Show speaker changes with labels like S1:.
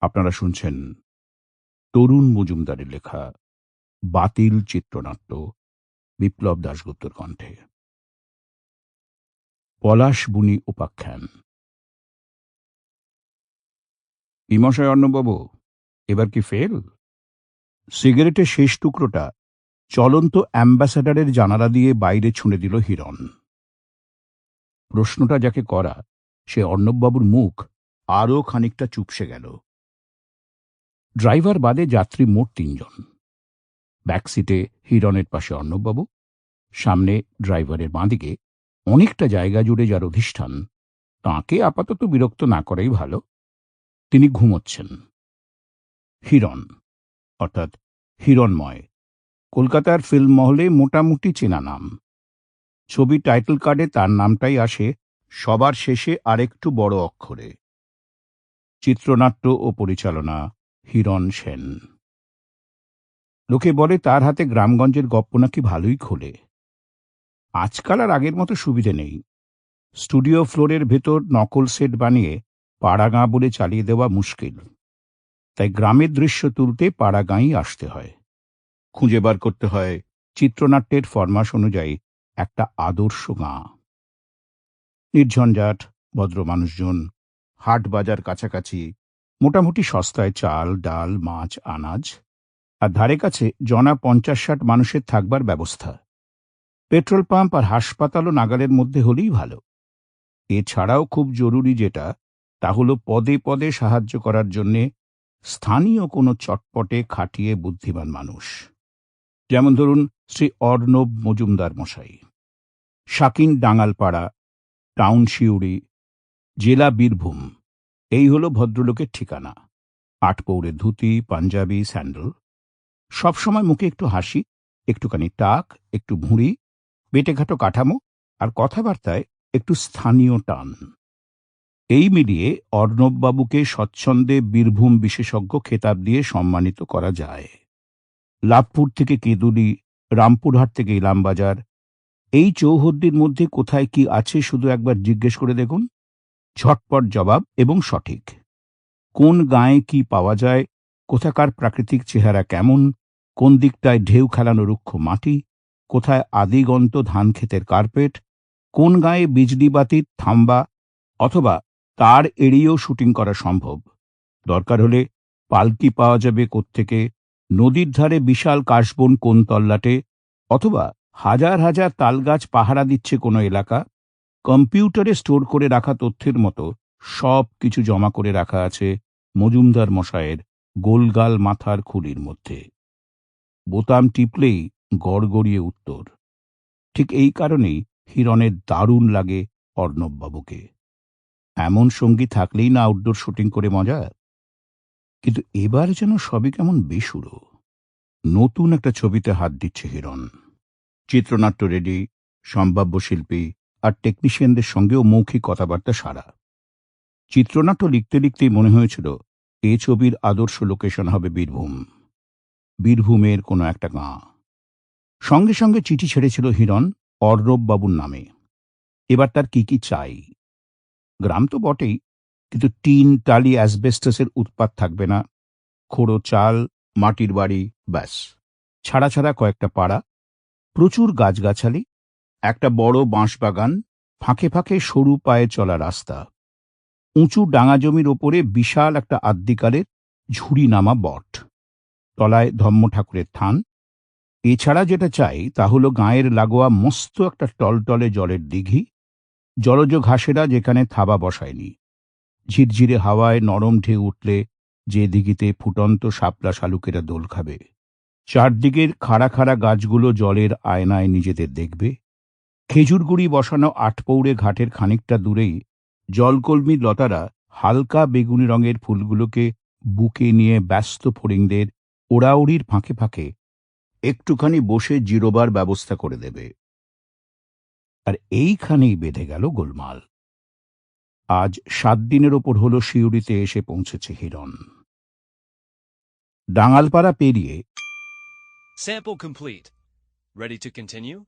S1: আপনারা শুনছেন তরুণ মজুমদারের লেখা বাতিল চিত্রনাট্য বিপ্লব দাশগুপ্তর কণ্ঠে। পলাশ বুনি উপাখ্যান। বিমশায় অন্নবাবু এবার কি ফেল? সিগারেটের শেষ টুকরোটা চলন্ত অ্যাম্বাসাডারের জানালা দিয়ে বাইরে ছুঁড়ে দিল হিরণ। প্রশ্নটা যাকে করা, সে অর্ণববাবুর মুখ আরও খানিকটা চুপসে গেল। ড্রাইভার বাদে যাত্রী মোট তিনজন। ব্যাকসিটে হিরণের পাশে অর্ণববাবু, সামনে ড্রাইভারের বাঁদিকে অনেকটা জায়গা জুড়ে যার অধিষ্ঠান, তাঁকে আপাতত বিরক্ত না করাই ভালো। তিনি ঘুমোচ্ছেন। হিরণ অর্থাৎ হিরণময়। কলকাতার ফিল্ম মহলে মোটামুটি চেনা নাম। ছবি টাইটেল কার্ডে তার নামটাই আসে সবার শেষে আরেকটু বড় অক্ষরে। চিত্রনাট্য ও পরিচালনা হিরণ সেন। লোকে বলে তার হাতে গ্রামগঞ্জের গপ্প নাকি ভালোই খোলে। আজকাল আর আগের মতো সুবিধে নেই। স্টুডিও ফ্লোরের ভেতর নকল সেট বানিয়ে পাড়াগাঁ বলে চালিয়ে দেওয়া মুশকিল। তাই গ্রামের দৃশ্য তুলতে পাড়াগাঁই আসতে হয়। খুঁজে বার করতে হয় চিত্রনাট্যের ফরমাস অনুযায়ী একটা আদর্শ গাঁ। নির্ঝঞ্ঝাট, ভদ্র মানুষজন, হাট বাজার কাছাকাছি, মোটামুটি সস্তায় চাল, ডাল, মাছ, আনাজ, আর ধারে কাছে জনা পঞ্চাশ ষাট মানুষের থাকবার ব্যবস্থা। পেট্রোল পাম্প আর হাসপাতালও নাগালের মধ্যে হলেই ভালো। এছাড়াও খুব জরুরি যেটা, তা হল পদে পদে সাহায্য করার জন্যে স্থানীয় কোনো চটপটে খাটিয়ে বুদ্ধিমান মানুষ। যেমন ধরুন শ্রী অর্ণব মজুমদার মশাই, শাকিন ডাঙ্গালপাড়া টাউন শিউড়ি, জেলা বীরভূম, এই হলো ভদ্রলোকের ঠিকানা। আটপৌরে ধুতি, পাঞ্জাবি, স্যান্ডেল। সবসময় মুখে একটু হাসি, একটুখানি টাক, একটু ভুঁড়ি, বেটেঘাটো কাঠামো, আর কথাবার্তায় একটু স্থানীয় টান। এই মিলিয়ে অর্ণববাবুকে স্বচ্ছন্দে বীরভূম বিশেষজ্ঞ খেতাব দিয়ে সম্মানিত করা যায়। লাভপুর থেকে কেঁদুলি, রামপুরহাট থেকে ইলামবাজার। এই চৌহদ্দির মধ্যে কোথায় কি আছে শুধু একবার জিজ্ঞেস করে দেখুন। ঝটপট জবাব এবং সঠিক। কোন গায়ে কি পাওয়া যায়? কোথাকার প্রাকৃতিক চেহারা কেমন? কোন দিকটায় ঢেউ খেলানো রুক্ষ মাটি? কোথায় আদিগন্ত ধান ক্ষেতের কার্পেট? কোন গায়ে বিজলি বাতির থাম্বা? অথবা তার এড়িয়েও শুটিং করা সম্ভব। দরকার হলে পালকি পাওয়া যাবে কোত্থেকে, নদীর ধারে বিশাল কাশবন কোন তল্লাটে, অথবা হাজার হাজার তালগাছ পাহারা দিচ্ছে কোনো এলাকা, কম্পিউটারে স্টোর করে রাখা তথ্যের মতো সব কিছু জমা করে রাখা আছে মজুমদার মশায়ের গোলগাল মাথার খুলির মধ্যে। বোতাম টিপলেই গড়গড়িয়ে উত্তর। ঠিক এই কারণেই হিরণের দারুণ লাগে অর্ণববাবুকে। এমন সঙ্গী থাকলেই না আউটডোর শুটিং করে মজা? কিন্তু এবার যেন সবই কেমন বেসুরো। নতুন একটা ছবিতে হাত দিচ্ছে হিরণ। চিত্রনাট্য রেডি সম্ভাব্য শিল্পী আর টেকনিশিয়ানদের সঙ্গেও মৌখিক কথাবার্তা সারা। চিত্রনাট্য লিখতে লিখতেই মনে হয়েছিল, এ ছবির আদর্শ লোকেশন হবে বীরভূম। বীরভূমের কোনো একটা গাঁ। সঙ্গে সঙ্গে চিঠি ছেড়েছিল হিরণ অর্ণব বাবুর নামে। এবার তার কি কি চাই? গ্রাম তো বটেই, কিন্তু টিন, টালি, অ্যাসবেস্টাসের উৎপাত থাকবে না। খোড়ো চাল, মাটির বাড়ি, ব্যাস। ছাড়া ছাড়া কয়েকটা পাড়া, প্রচুর গাছগাছালি, একটা বড় বাঁশবাগান, ফাঁকে ফাঁকে সরু পায়ে চলা রাস্তা। উঁচু ডাঙা জমির ওপরে বিশাল একটা আদ্যিকালের ঝুড়ি নামা বট। তলায় ধম্ম ঠাকুরের থান। এছাড়া যেটা চাই তা হলো গাঁয়ের লাগোয়া মস্ত একটা টলটলে জলের দিঘি জলজ ঘাসেরা যেখানে থাবা বসায়নি। ঝিরঝিরে হাওয়ায় নরম ঢেউ উঠলে যে দিঘিতে ফুটন্ত শাপলা শালুকেরা দোল খাবে, চারদিকের খাড়া খাড়া গাছগুলো জলের আয়নায় নিজেদের দেখবে। খেজুরগুড়ি বসানো আটপৌড়ে ঘাটের খানিকটা দূরেই জলকলমি লতারা হালকা বেগুনি রঙের ফুলগুলোকে বুকে নিয়ে ব্যস্ত ফড়িংদের ওড়াউড়ির ফাঁকে ফাঁকে একটুখানি বসে জিরোবার ব্যবস্থা করে দেবে। আর এইখানেই বেঁধে গেল গোলমাল আজ সাত দিনের ওপর হল শিউড়িতে এসে পৌঁছেছে হিরণ ডাঙালপাড়া পেরিয়ে
S2: Sample complete. Ready to continue?